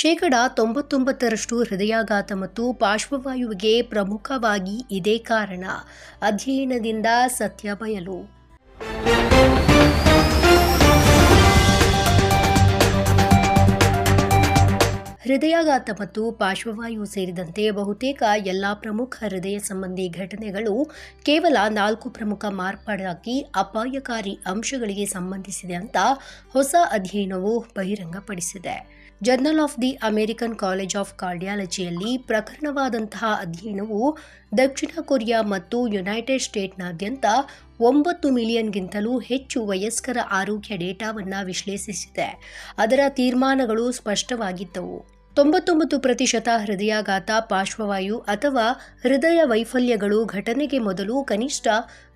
ಶೇಕಡ ತೊಂಬತ್ತೊಂಬತ್ತರಷ್ಟು ಹೃದಯಾಘಾತ ಮತ್ತು ಪಾರ್ಶ್ವವಾಯುವಿಗೆ ಪ್ರಮುಖವಾಗಿ ಇದೇ ಕಾರಣ. ಅಧ್ಯಯನದಿಂದ ಸತ್ಯ ಬಯಲು. ಹೃದಯಾಘಾತ ಮತ್ತು ಪಾರ್ಶ್ವವಾಯು ಸೇರಿದಂತೆ ಬಹುತೇಕ ಎಲ್ಲ ಪ್ರಮುಖ ಹೃದಯ ಸಂಬಂಧಿ ಘಟನೆಗಳು ಕೇವಲ ನಾಲ್ಕು ಪ್ರಮುಖ ಮಾರ್ಪಾಡಾಗಿ ಅಪಾಯಕಾರಿ ಅಂಶಗಳಿಗೆ ಸಂಬಂಧಿಸಿದೆ ಅಂತ ಹೊಸ ಅಧ್ಯಯನವು ಬಹಿರಂಗಪಡಿಸಿದೆ. Journal of the American college of ಕಾರ್ಡಿಯಾಲಜಿಯಲ್ಲಿ ಪ್ರಕರಣವಾದಂತಹ ಅಧ್ಯಯನವು ದಕ್ಷಿಣ ಕೊರಿಯಾ ಮತ್ತು ಯುನೈಟೆಡ್ ಸ್ಟೇಟ್ನಾದ್ಯಂತ ಒಂಬತ್ತು ಮಿಲಿಯನ್ಗಿಂತಲೂ ಹೆಚ್ಚು ವಯಸ್ಕರ ಆರೋಗ್ಯ ಡೇಟಾವನ್ನು ವಿಶ್ಲೇಷಿಸಿದೆ. ಅದರ ತೀರ್ಮಾನಗಳು ಸ್ಪಷ್ಟವಾಗಿದ್ದವು. ತೊಂಬತ್ತೊಂಬತ್ತು ಪ್ರತಿಶತ ಹೃದಯಾಘಾತ, ಪಾರ್ಶ್ವವಾಯು ಅಥವಾ ಹೃದಯ ವೈಫಲ್ಯಗಳು ಘಟನೆಗೆ ಮೊದಲು ಕನಿಷ್ಠ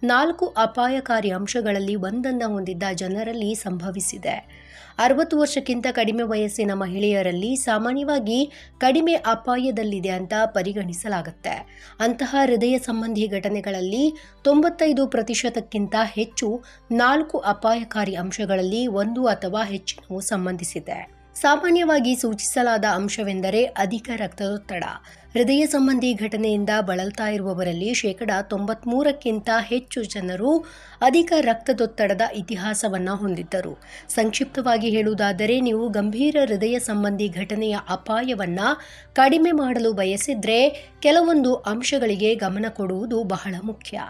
ನಾಲ್ಕು ಅಪಾಯಕಾರಿ ಅಂಶಗಳಲ್ಲಿ ಒಂದನ್ನು ಹೊಂದಿದ್ದ ಜನರಲ್ಲಿ ಸಂಭವಿಸಿದೆ. ಅರವತ್ತು ವರ್ಷಕ್ಕಿಂತ ಕಡಿಮೆ ವಯಸ್ಸಿನ ಮಹಿಳೆಯರಲ್ಲಿ ಸಾಮಾನ್ಯವಾಗಿ ಕಡಿಮೆ ಅಪಾಯದಲ್ಲಿದೆ ಅಂತ ಪರಿಗಣಿಸಲಾಗುತ್ತೆ. ಅಂತಹ ಹೃದಯ ಸಂಬಂಧಿ ಘಟನೆಗಳಲ್ಲಿ ತೊಂಬತ್ತೈದು ಪ್ರತಿಶತಕ್ಕಿಂತ ಹೆಚ್ಚು ನಾಲ್ಕು ಅಪಾಯಕಾರಿ ಅಂಶಗಳಲ್ಲಿ ಒಂದು ಅಥವಾ ಹೆಚ್ಚಿನವು ಸಂಬಂಧಿಸಿದೆ. ಸಾಮಾನ್ಯವಾಗಿ ಸೂಚಿಸಲಾದ ಅಂಶವೆಂದರೆ ಅಧಿಕ ರಕ್ತದೊತ್ತಡ. ಹೃದಯ ಸಂಬಂಧಿ ಘಟನೆಯಿಂದ ಬಳಲ್ತಾ ಇರುವವರಲ್ಲಿ ಶೇಕಡ ತೊಂಬತ್ಮೂರಕ್ಕಿಂತ ಹೆಚ್ಚು ಜನರು ಅಧಿಕ ರಕ್ತದೊತ್ತಡದ ಇತಿಹಾಸವನ್ನು ಹೊಂದಿದ್ದರು. ಸಂಕ್ಷಿಪ್ತವಾಗಿ ಹೇಳುವುದಾದರೆ, ನೀವು ಗಂಭೀರ ಹೃದಯ ಸಂಬಂಧಿ ಘಟನೆಯ ಅಪಾಯವನ್ನು ಕಡಿಮೆ ಮಾಡಲು ಬಯಸಿದರೆ ಕೆಲವೊಂದು ಅಂಶಗಳಿಗೆ ಗಮನ ಕೊಡುವುದು ಬಹಳ ಮುಖ್ಯ.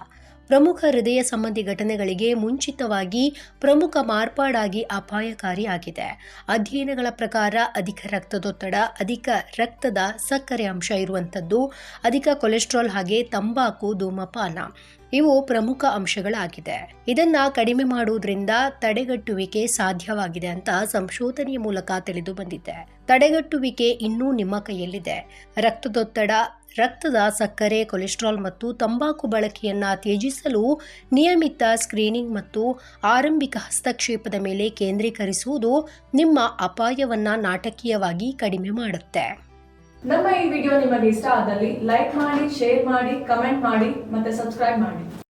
ಪ್ರಮುಖ ಹೃದಯ ಸಂಬಂಧಿ ಘಟನೆಗಳಿಗೆ ಮುಂಚಿತವಾಗಿ ಪ್ರಮುಖ ಮಾರ್ಪಾಡಾಗಿ ಅಪಾಯಕಾರಿಯಾಗಿದೆ ಅಧ್ಯಯನಗಳ ಪ್ರಕಾರ ಅಧಿಕ ರಕ್ತದೊತ್ತಡ, ಅಧಿಕ ರಕ್ತದ ಸಕ್ಕರೆ ಅಂಶ ಇರುವಂಥದ್ದು, ಅಧಿಕ ಕೊಲೆಸ್ಟ್ರಾಲ್ ಹಾಗೆ ತಂಬಾಕು, ಧೂಮಪಾನ ಇವು ಪ್ರಮುಖ ಅಂಶಗಳಾಗಿದೆ. ಇದನ್ನ ಕಡಿಮೆ ಮಾಡುವುದರಿಂದ ತಡೆಗಟ್ಟುವಿಕೆ ಸಾಧ್ಯವಾಗಿದೆ ಅಂತ ಸಂಶೋಧನೆಯ ಮೂಲಕ ತಿಳಿದು ಬಂದಿದೆ. ತಡೆಗಟ್ಟುವಿಕೆ ಇನ್ನೂ ನಿಮ್ಮ ಕೈಯಲ್ಲಿದೆ. ರಕ್ತದೊತ್ತಡ ರಕ್ತದ ಸಕ್ಕರೆ, ಕೊಲೆಸ್ಟ್ರಾಲ್ ಮತ್ತು ತಂಬಾಕು ಬಳಕೆಯನ್ನು ತ್ಯಜಿಸಲು ನಿಯಮಿತ ಸ್ಕ್ರೀನಿಂಗ್ ಮತ್ತು ಆರಂಭಿಕ ಹಸ್ತಕ್ಷೇಪದ ಮೇಲೆ ಕೇಂದ್ರೀಕರಿಸುವುದು ನಿಮ್ಮ ಅಪಾಯವನ್ನು ನಾಟಕೀಯವಾಗಿ ಕಡಿಮೆ ಮಾಡುತ್ತೆ. ನಮ್ಮ ಈ ವಿಡಿಯೋ ನಿಮಗೆ ಇಷ್ಟ ಆದಲ್ಲಿ ಲೈಕ್ ಮಾಡಿ, ಶೇರ್ ಮಾಡಿ, ಕಮೆಂಟ್ ಮಾಡಿ ಮತ್ತೆ ಸಬ್ಸ್ಕ್ರೈಬ್ ಮಾಡಿ.